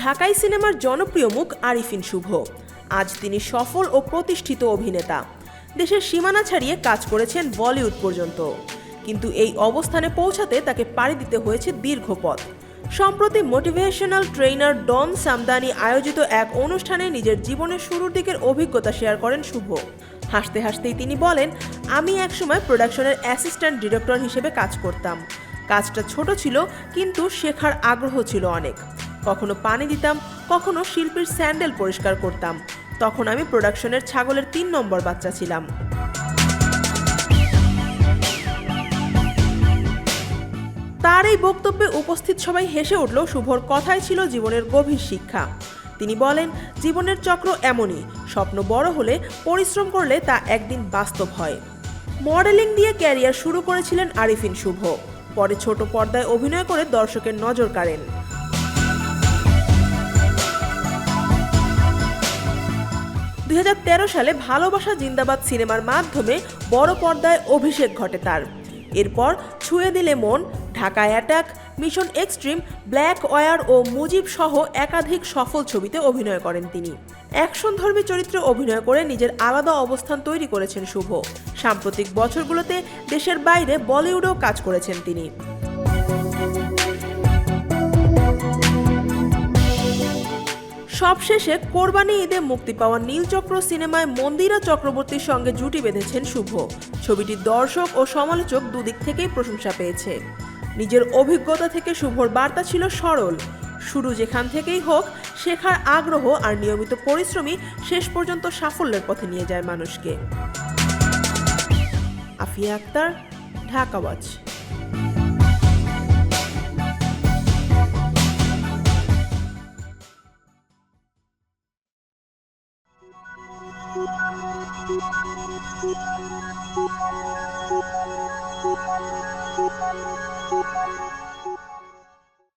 ঢাকাই সিনেমার জনপ্রিয় মুখ আরিফিন শুভ। আজ তিনি সফল ও প্রতিষ্ঠিত অভিনেতা। দেশের সীমানা ছাড়িয়ে কাজ করেছেন বলিউড পর্যন্ত। কিন্তু এই অবস্থানে পৌঁছাতে তাকে পাড়ি দিতে হয়েছে দীর্ঘ পথ। সম্প্রতি মোটিভেশনাল ট্রেনার ডন সামদানি আয়োজিত এক অনুষ্ঠানে নিজের জীবনের শুরুর দিকের অভিজ্ঞতা শেয়ার করেন শুভ। হাসতে হাসতেই তিনি বলেন, আমি একসময় প্রোডাকশনের অ্যাসিস্ট্যান্ট ডিরেক্টর হিসেবে কাজ করতাম। কাজটা ছোট ছিল, কিন্তু শেখার আগ্রহ ছিল অনেক। কখনো পানি দিতাম, কখনো শিল্পীর স্যান্ডেল পরিষ্কার করতাম। তখন আমি প্রোডাকশনের ছাগলের তিন নম্বর বাচ্চা ছিলাম। তার এই বক্তব্যে উপস্থিত সবাই হেসে উঠল, শুভর কথাই ছিল জীবনের গভীর শিক্ষা। তিনি বলেন, জীবনের চক্র এমনই, স্বপ্ন বড় হলে পরিশ্রম করলে তা একদিন বাস্তব হয়। মডেলিং দিয়ে ক্যারিয়ার শুরু করেছিলেন আরিফিন শুভ। পরে ছোট পর্দায় অভিনয় করে দর্শকের নজর কাড়েন। দুই হাজার তেরো সালে ভালোবাসা জিন্দাবাদ সিনেমার মাধ্যমে বড় পর্দায় অভিষেক ঘটে তার। এরপর ছুঁয়ে দিলে মন Dhaka attack, mission extreme, black war ও মুজিব সহ একাধিক সফল ছবিতে অভিনয় করেন তিনি। অ্যাকশনধর্মী চরিত্রে অভিনয় করে নিজের আলাদা অবস্থান তৈরি করেছেন শুভ। সাম্প্রতিক বছরগুলোতে দেশের বাইরে বলিউডেও কাজ করেছেন তিনি। সবশেষে কোরবানি ঈদে মুক্তি পাওয়া নীলচক্র সিনেমায় মন্দিরা চক্রবর্তীর সঙ্গে জুটি বেঁধেছেন শুভ। ছবিটির দর্শক ও সমালোচক দুদিক থেকেই প্রশংসা পেয়েছে। নিজের অভিজ্ঞতা থেকে শুভর বার্তা ছিল সরল। শুরু যেখান থেকেই হোক, শেখার আগ্রহ আর নিয়মিত পরিশ্রমী শেষ পর্যন্ত সাফল্যের পথে নিয়ে যায় মানুষকে। Afia Akter, Dhaka Thank you.